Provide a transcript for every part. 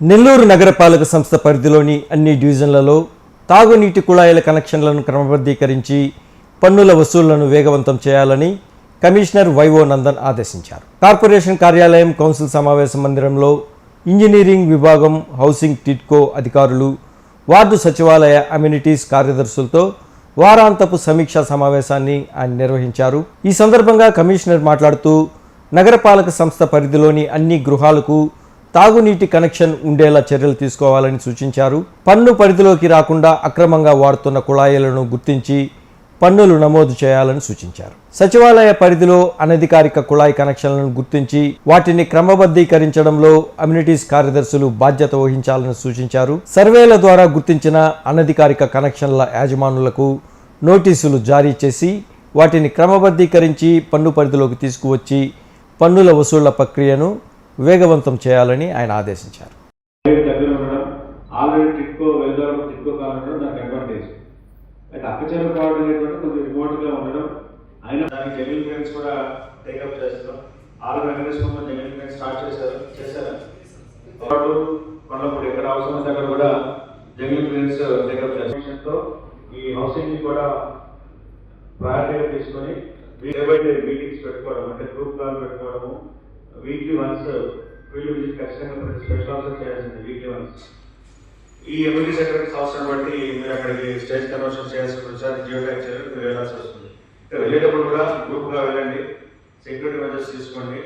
నెల్లూరు నగరపాలక సంస్థ పరిధిలోని అన్ని డివిజన్లలో తాగునీటి కుళాయిల కనెక్షన్లను క్రమబద్ధీకరించి పన్నుల వసూళ్ళను వేగవంతం చేయాలని కమిషనర్ వైవో నందన్ ఆదేశించారు. కార్పొరేషన్ కార్యాలయం కౌన్సిల్ సమావేశ మందిరంలో ఇంజనీరింగ్ విభాగం హౌసింగ్ టిట్కో అధికారులు వార్డు సచివాలయ అమ్యూనిటీస్ కార్యదర్శులతో వారాంతపు సమీక్షా సమావేశాన్ని ఆయన నిర్వహించారు. ఈ సందర్భంగా కమిషనర్ మాట్లాడుతూ నగరపాలక సంస్థ పరిధిలోని అన్ని గృహాలకు తాగునీటి కనెక్షన్ ఉండేలా చర్యలు తీసుకోవాలని సూచించారు. పన్ను పరిధిలోకి రాకుండా అక్రమంగా వాడుతున్న కుళాయిలను గుర్తించి పన్నులు నమోదు చేయాలని సూచించారు. సచివాలయ పరిధిలో అనధికారిక కుళాయి కనెక్షన్లను గుర్తించి వాటిని క్రమబద్ధీకరించడంలో అమ్యూనిటీస్ కార్యదర్శులు బాధ్యత వహించాలని సూచించారు. సర్వేల ద్వారా గుర్తించిన అనధికారిక కనెక్షన్ల యాజమానులకు నోటీసులు జారీ చేసి వాటిని క్రమబద్ధీకరించి పన్ను పరిధిలోకి తీసుకువచ్చి పన్నుల వసూళ్ళ ప్రక్రియను వేగవంతం చేయాలని ఆయన ఆదేశించారు. ఆల్రెడీ దగ్గర ఉండడం ఆల్రెడీ టిట్కో వెళ్దాం టిట్కో కావాలంటే దానికి అడ్వాంటేజ్ అయితే అక్కచెరు కావడం అనేటువంటి కొంచెం రిమోట్ ఉండడం. అయినా దానికి జంగిల్ ఫ్రెండ్స్ కూడా టేకప్ చేస్తాం all Venkateswara jungle friends start చేశారు చేశారు. పాటు కొండపూడి ఎక్కడ అవసరం ఉంటే అక్కడ కూడా జంగిల్ ఫ్రెండ్స్ టేకప్ చేస్తాం ఈ హౌసింగ్ని కూడా ప్రయారిటీగా తీసుకొని డే బై డే మీటింగ్స్ పెట్టుకోవడం అంటే గ్రూప్ కాల్ పెట్టుకోవడము వీక్లీ వన్స్ ఫీల్డ్ విజిట్ ఖచ్చితంగా ప్రతి స్పెషల్ ఆఫీసర్ చేయాల్సింది వీక్లీ వన్స్ ఈ ఎమ్యూనిటీ సెక్రటరీస్ అవసరం బట్టి మీరు అక్కడికి స్టేజ్ కన్వర్షన్ చేయాల్సి వచ్చారు జియో ట్యాక్ చేయాలి మీరు వెళ్ళాల్సి వస్తుంది. వెళ్ళేటప్పుడు కూడా గ్రూప్గా వెళ్ళండి సెక్యూరిటీ మెజర్స్ తీసుకోండి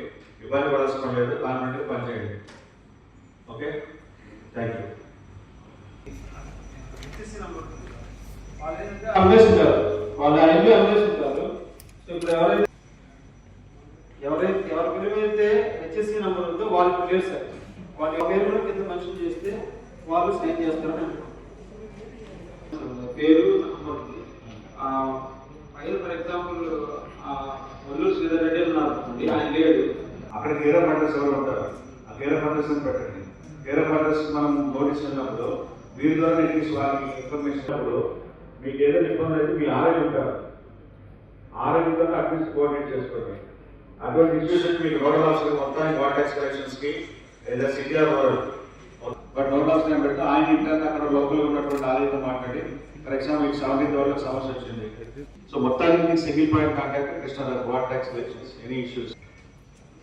ఇబ్బంది పడాల్సిన పని లేదు కాన్ఫిడెంట్ పనిచేయండి ఓకే థ్యాంక్ యూ అమ్మేస్తుంటారు. వాళ్ళు అన్ని అమ్మేస్తుంటారు. సో ఇప్పుడు ఎవరైతే ఎవరైతే ఎవరి పేరు అయితే హెచ్ఎస్సీ నెంబర్ ఉందో వాళ్ళ పేరు సార్. వాళ్ళు పేరు కూడా కింద మెన్షన్ చేస్తే వాళ్ళు సైన్ చేస్తారని పేరు నంబర్ ఉంది పైన ఫర్ ఎగ్జాంపుల్ వల్లూరు శ్రీధర్ రెడ్డి ఉన్నారు ఆయన లేడు. అక్కడ కేర్ ఫండర్స్ ఎవరు ఉంటారు? ఆ కేర్ ఫండర్స్ పెట్టండి. కేర్ ఫండర్స్ మనం నోటీస్ ఉన్నప్పుడు వీరి ద్వారా అట్లీస్ట్ వాళ్ళకి ఇన్ఫర్మేషన్ ఇచ్చినప్పుడు మీకు ఏదైనా ఇబ్బంది అయితే మీ ఆరోగ్యం ఉంటారు. ఆరోగ్యంతో అట్లీస్ట్ కోఆర్డినేట్ చేసుకోండి. అటువంటి ఇష్యూస్ మీకు నోడల్ ఆఫీసర్ మొత్తానికి వాటర్ ట్యాక్స్ కలెక్షన్స్కి లేదా city or but nodal officer పెడితే ఆయన ఇంటర్ అక్కడ లోకల్ ఉన్నటువంటి ఆలయంతో మాట్లాడి ఫర్ ఎగ్జాంపుల్ మీకు సెవెంటీన్ వరకు సమస్య వచ్చింది. సో మొత్తానికి single point contact Krishna water tax collections any issues